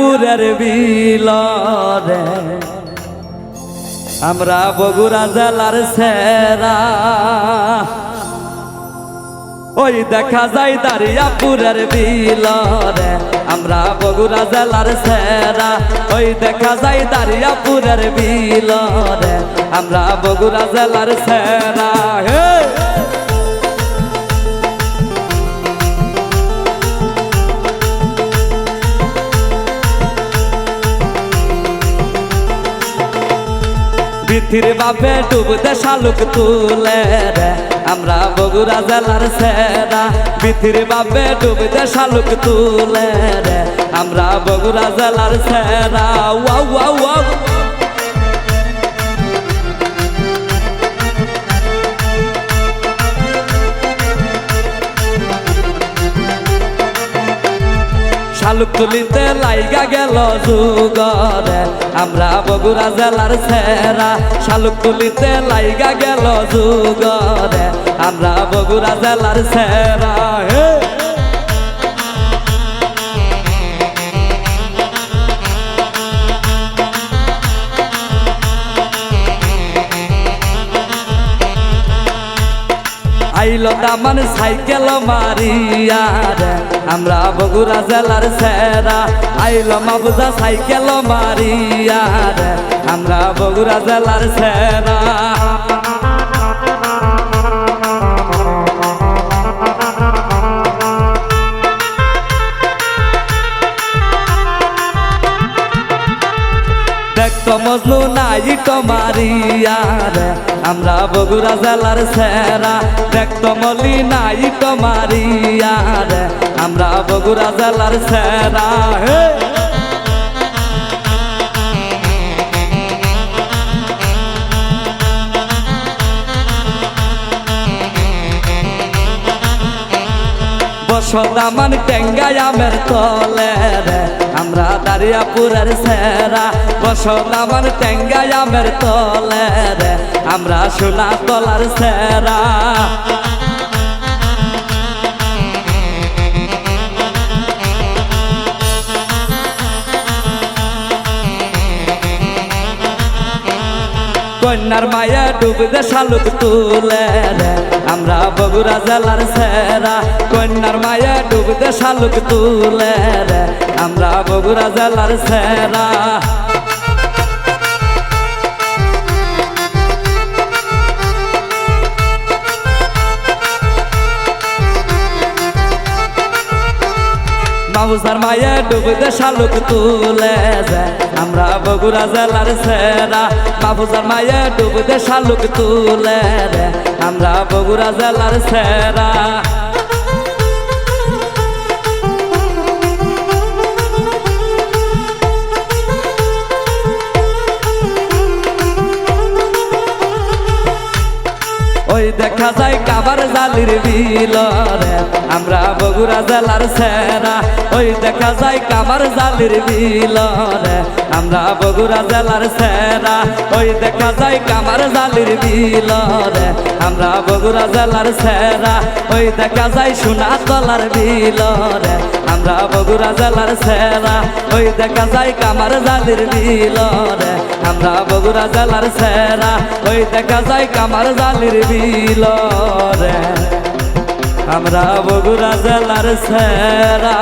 দারিয়াপুরের বিলরে। আমরা বগুড়া জেলার সেরা। ওই দেখা যায় দারিয়াপুরের বিলরে। আমরা বগুড়া জেলার সেরা। ওই দেখা যায় দারিয়াপুরের বিলরে। আমরা বগুড়া জেলার সেরা। হে! পৃথির বাপে ডুবতে শালুক তুলে রে। আমরা বগুড়া জেলার সেরা। পৃথির বাপে ডুবতে শালুক তুলে রে। আমরা বগুড়া জেলার সেরা। Wow wow wow. শালুক তুলিতে লাইগা গেল যুগরে আমরা বগুড়া জেলার সেরা শালুক তুলিতে লাইগা গেল যুগরে আমরা বগুড়া জেলার সেরা, হে আইল দামান সাইকেল মারিয়ার আমরা বগুড়া জেলার সেরা। আইল মাবুজা সাইকেল মারিয়ার আমরা বগুড়া জেলার সেরা। মজনু নাই মারিয়া রে আমরা বগুড়া জেলার সেরা দেখত মলি নাই মারিয়া রে আমরা বগুড়া জেলার সেরা বসদামান টেঙ্গাই আমের তলে রে। আমরা দারিয়াপুরের সেরা। বসদামান টেঙ্গাই আমের তলে রে। আমরা সোনা তলার সেরা। কন্যার মায়া ডুবতে শালুক তুলে রে আমরা বগুড়া জেলার সেরা। কন্যার মায়া ডুবতে শালুক তুলে আমরা বগুড়া জেলার সেরা। মামুসার মায়ে ডুবতে শালুক তুলে যায়। আমরা বগুড়া জেলার সেরা। মামুসার মায়ে ডুবতে শালুক তুলে আমরা বগুড়া জেলার সেরা। ওই দেখা যায় কাবার জালির বিলরে। আমরা বগুড়া জেলার সেরা ওই দেখা যায় কাবার জালির বিলরে আমরা বগুড়া জেলার সেরা ওই দেখা যায় কামার জালির বিলরে আমরা বগুড়া জেলার সেরা ওই দেখা যায় সোনা তলার বিলরে আমরা বগুড়া জেলার সেরা ওই দেখা যায় কামার জালির বিলরে আমরা বগুড়া জেলার সেরা ওই দেখা যায় কামার জালির বিলরে আমরা বগুড়া জেলার সেরা।